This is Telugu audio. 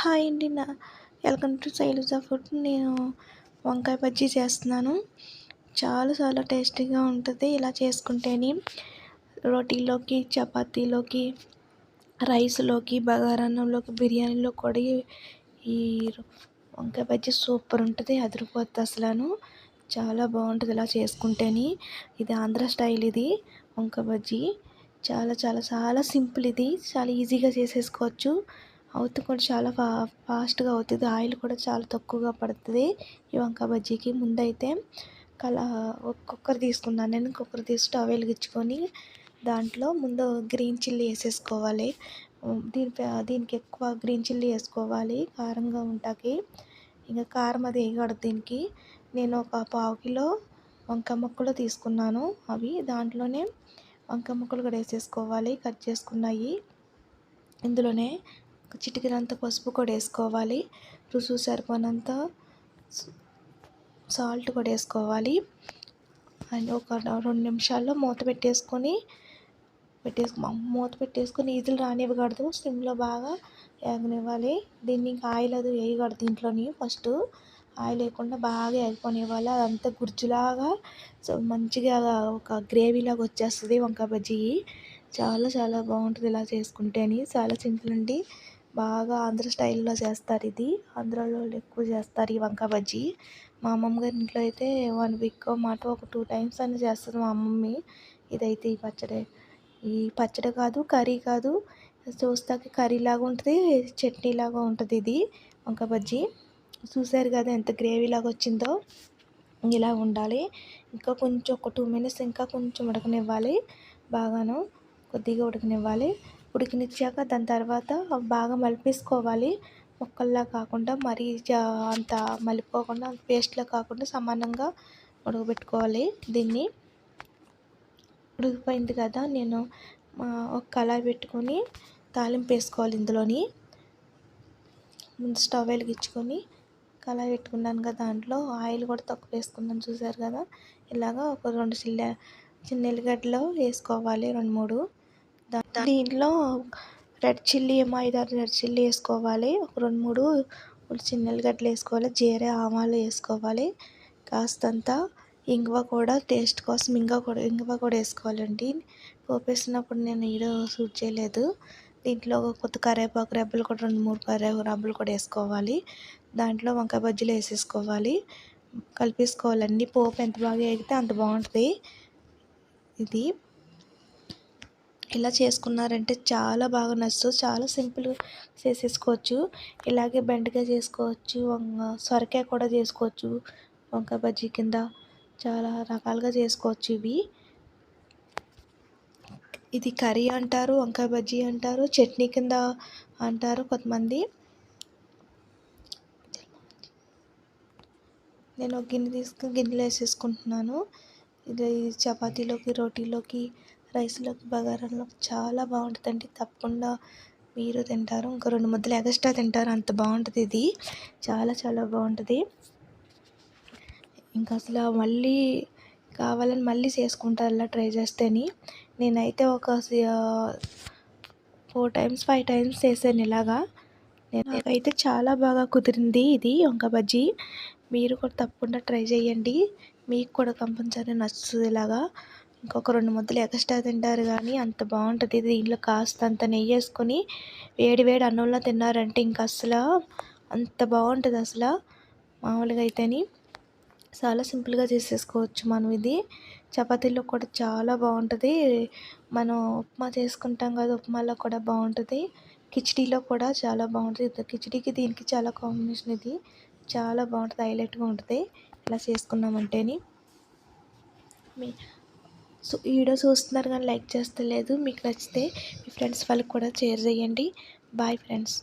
హాయ్ అండి. నా వెల్కమ్ టు శైలజ ఫుడ్. నేను వంకాయ బజ్జీ చేస్తున్నాను. చాలా చాలా టేస్టీగా ఉంటుంది ఇలా చేసుకుంటేనే. రోటీలోకి చపాతీలోకి రైస్లోకి బగారాన్నంలోకి బిర్యానీలో కూడా ఈ వంకాయ బజ్జీ సూపర్ ఉంటుంది అదిరిపోద్ది అసలు చాలా బాగుంటుంది ఇలా చేసుకుంటేనే. ఇది ఆంధ్ర స్టైల్ ఇది వంకాయ బజ్జీ. చాలా చాలా చాలా సింపుల్ ఇది. చాలా ఈజీగా చేసేసుకోవచ్చు. అవుతు కూడా చాలా ఫా ఫాస్ట్గా అవుతుంది. ఆయిల్ కూడా చాలా తక్కువగా పడుతుంది. ఈ వంకాయ బజ్జీకి ముందైతే కలా కుక్కర్ తీసుకున్నాను నేను. కుక్కర్ తీసుకుంటే స్టవ్ వెలిగించుకొని దాంట్లో ముందు గ్రీన్ చిల్లీ వేసేసుకోవాలి. దీని దీనికి ఎక్కువ గ్రీన్ చిల్లీ వేసుకోవాలి. కారంగా ఉంటాకి. ఇంకా కారం అది వేయకూడదు దీనికి. నేను ఒక పావు కిలో వంకాయ ముక్కలు తీసుకున్నాను అవి. దాంట్లోనే వంకాయ ముక్కలు కూడా వేసేసుకోవాలి. కట్ చేసుకున్నాయి. ఇందులోనే చిటికనంత పసుపు కూడా వేసుకోవాలి. రుసు సరిపోనంత సాల్ట్ కూడా వేసుకోవాలి. అండ్ ఒక రెండు నిమిషాల్లో మూత పెట్టేసుకొని పెట్టేసుకో మూత పెట్టేసుకొని ఈజులు రానివ్వకూడదు. సిమ్లో బాగా వేగనివ్వాలి దీన్ని ఇంకా ఆయిల్ అది వేయకూడదు దీంట్లోని. ఫస్ట్ ఆయిల్ వేయకుండా బాగా వేగనివ్వాలి అదంతా గుజ్జులాగా సో మంచిగా ఒక గ్రేవీలాగా వచ్చేస్తుంది వంకాయ బజ్జీ. చాలా చాలా బాగుంటుంది ఇలా చేసుకుంటే అని చాలా సింపుల్ అండి. బాగా ఆంధ్ర స్టైల్లో చేస్తారు ఇది. ఆంధ్రాలో ఎక్కువ చేస్తారు ఈ వంకాయ బజ్జీ. మా అమ్మమ్మ గారి ఇంట్లో అయితే వన్ వీక్ మాట ఒక టూ టైమ్స్ అని చేస్తుంది మా మమ్మీ ఇదైతే ఈ పచ్చడి. ఈ పచ్చడి కాదు కర్రీ కాదు. చూస్తాకి కర్రీ లాగా ఉంటుంది చట్నీ లాగా ఉంటుంది ఇది వంకాయ బజ్జీ. చూసారు కదా ఎంత గ్రేవీ లాగా వచ్చిందో. ఇలా ఉండాలి. ఇంకా కొంచెం ఒక టూ మినిట్స్ ఇంకా కొంచెం ఉడకనివ్వాలి. బాగాను కొద్దిగా ఉడకనివ్వాలి. ఉడికినిచ్చాక దాని తర్వాత బాగా మలిపేసుకోవాలి. ముక్కల్లా కాకుండా మరీ అంత మలిపోకుండా పేస్ట్లా కాకుండా సమానంగా ఉడకబెట్టుకోవాలి దీన్ని. ఉడికిపోయింది కదా నేను ఒక కళాయి పెట్టుకొని తాలింపు వేసుకోవాలి ఇందులోని. ముందు స్టవ్ వెలిగించుకొని కళాయి పెట్టుకున్నాను కదా దాంట్లో. ఆయిల్ కూడా తక్కువ వేసుకున్నాను చూసారు కదా. ఇలాగా ఒక రెండు చిల్ల చిన్న ఎల్లిగడ్డలు వేసుకోవాలి రెండు మూడు. దీంట్లో రెడ్ చిల్లీ ఏమో ఐదారు రెడ్ చిల్లీ వేసుకోవాలి. ఒక రెండు మూడు చిన్న ఉల్లిగడ్డలు వేసుకోవాలి. జీరే ఆవాలు వేసుకోవాలి. కాస్తంత ఇంగువ కూడా టేస్ట్ కోసం ఇంగువ కూడా ఇంగువ కూడా వేసుకోవాలండి. పోపేసినప్పుడు నేను ఈడ సూట్ చేయలేదు. దీంట్లో కొత్త కరివేపాకు రెబ్బలు కూడా రెండు మూడు కరివేపాకు రబ్బలు కూడా వేసుకోవాలి. దాంట్లో వంకాయ బజ్జీలు వేసేసుకోవాలి. కలిపేసుకోవాలండి. పోపు ఎంత బాగా వేగితే అంత బాగుంటుంది. ఇది ఇలా చేసుకున్నారంటే చాలా బాగా నచ్చుతుంది. చాలా సింపుల్గా చేసేసుకోవచ్చు. ఇలాగే బెండకాయ చేసుకోవచ్చు సొరకాయ కూడా చేసుకోవచ్చు వంకాయ బజ్జీ కింద చాలా రకాలుగా చేసుకోవచ్చు ఇవి. ఇది కర్రీ అంటారు వంకాయ బజ్జీ అంటారు చట్నీ కింద అంటారు కొంతమంది. నేను ఒక గిన్నె తీసుకుని గిన్నెలో వేసేసుకుంటున్నాను. ఇది చపాతీలోకి రోటీలోకి రైస్లోకి బగారాలోకి చాలా బాగుంటుందండి. తప్పకుండా మీరు తింటారు. ఇంకా రెండు ముద్దలు ఎగస్ట్రా తింటారు. అంత బాగుంటుంది ఇది. చాలా చాలా బాగుంటుంది. ఇంకా అసలు మళ్ళీ కావాలని మళ్ళీ చేసుకుంటారు అలా ట్రై చేస్తేని. నేనైతే ఒక ఫోర్ టైమ్స్ ఫైవ్ టైమ్స్ చేశాను ఇలాగా. నేనైతే చాలా బాగా కుదిరింది ఇది వంక బజ్జీ. మీరు కూడా తప్పకుండా ట్రై చేయండి. మీకు కూడా కంపల్సరీ నచ్చుతుంది ఇలాగా. ఇంకొక రెండు ముద్దలు ఎక్స్ట్రా తింటారు కానీ అంత బాగుంటుంది. దీంట్లో కాస్తంత నెయ్యి వేసుకొని వేడి వేడి అన్నంలో తిన్నారంటే ఇంక అసలు అంత బాగుంటుంది అసలు. మామూలుగా అయితేని చాలా సింపుల్గా చేసేసుకోవచ్చు మనం ఇది. చపాతీలో కూడా చాలా బాగుంటుంది. మనం ఉప్మా చేసుకుంటాం కదా ఉప్మాలో కూడా బాగుంటుంది. కిచిడీలో కూడా చాలా బాగుంటుంది. కిచడీకి దీనికి చాలా కాంబినేషన్ ఇది. చాలా బాగుంటుంది. హైలైట్గా ఉంటుంది. ఇలా చేసుకున్నామంటేని. మీ సో ఈ వీడియో చూస్తున్నారు కానీ లైక్ చేస్తలేదు. మీకు నచ్చితే మీ ఫ్రెండ్స్ వాళ్ళకి కూడా షేర్ చేయండి. Bye friends.